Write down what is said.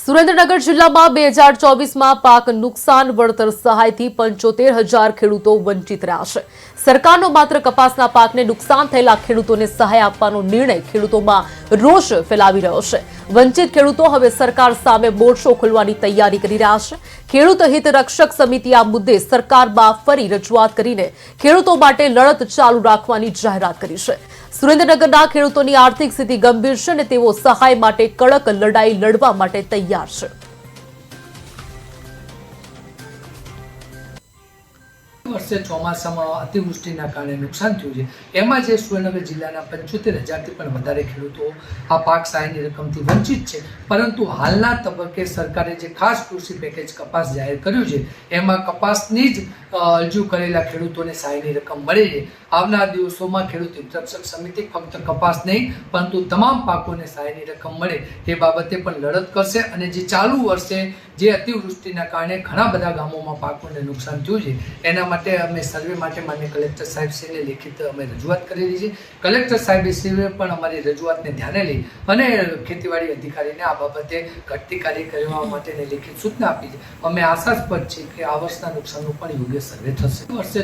સુરેન્દ્રનગર જિલ્લામાં બે હજાર ચોવીસમાં પાક નુકસાન, વળતર સહાયથી પંચોતેર હજાર ખેડૂતો વંચિત રહ્યા છે. સરકારનો માત્ર કપાસના પાકને નુકસાન થયેલા ખેડૂતોને સહાય આપવાનો નિર્ણય ખેડૂતોમાં રોષ ફેલાવી રહ્યો છે. વંચિત ખેડૂતો હવે સરકાર સામે મોરચો ખોલવાની તૈયારી કરી રહ્યા છે. ખેડૂત હિત રક્ષક સમિતિ આ મુદ્દે સરકારમાં ફરી રજૂઆત કરીને ખેડૂતો માટે લડત ચાલુ રાખવાની જાહેરાત કરી છે. સુરેન્દ્રનગરના ખેડૂતોની આર્થિક સ્થિતિ ગંભીર છે અને તેઓ સહાય માટે કડક લડાઈ લડવા માટે તૈયાર છે. વર્ષે ચોમાસામાં અતિવૃષ્ટિના કારણે નુકસાન થયું છે. એમાં જે સુરેન્દ્રનગર જિલ્લાના પંચોતેર હજારથી પણ વધારે ખેડૂતો આ પાક સહાયની રકમથી વંચિત છે. પરંતુ હાલના તબક્કે સરકારે જે ખાસ કૃષિ પેકેજ કપાસ જાહેર કર્યું છે, એમાં કપાસની જ અરજી કરેલા ખેડૂતોને સહાયની રકમ મળે છે આવનાર દિવસોમાં ખેડૂત હિતરક્ષક સમિતિ ફક્ત કપાસ નહીં, પરંતુ તમામ પાકોને સહાયની રકમ મળે. એ બાબતે પણ લડત કરશે અને જે ચાલુ વર્ષે જે અતિવૃષ્ટિના કારણે ઘણા બધા ગામોમાં પાકોને નુકસાન થયું છે. એના માટે અમે સર્વે માટે માન્ય કલેક્ટર સાહેબશ્રીને લેખિત અમે રજૂઆત કરેલી છે. કલેક્ટર સાહેબશ્રીએ પણ અમારી રજૂઆતને ધ્યાને લઈ અને ખેતીવાડી અધિકારીને આ બાબતે ઘટતી કાર્ય કરવા માટેની લેખિત સૂચના આપી છે. અમે આશાસ્પદ છીએ કે આ વર્ષના નુકસાનનું પણ યોગ્ય સર્વે થશે. વર્ષે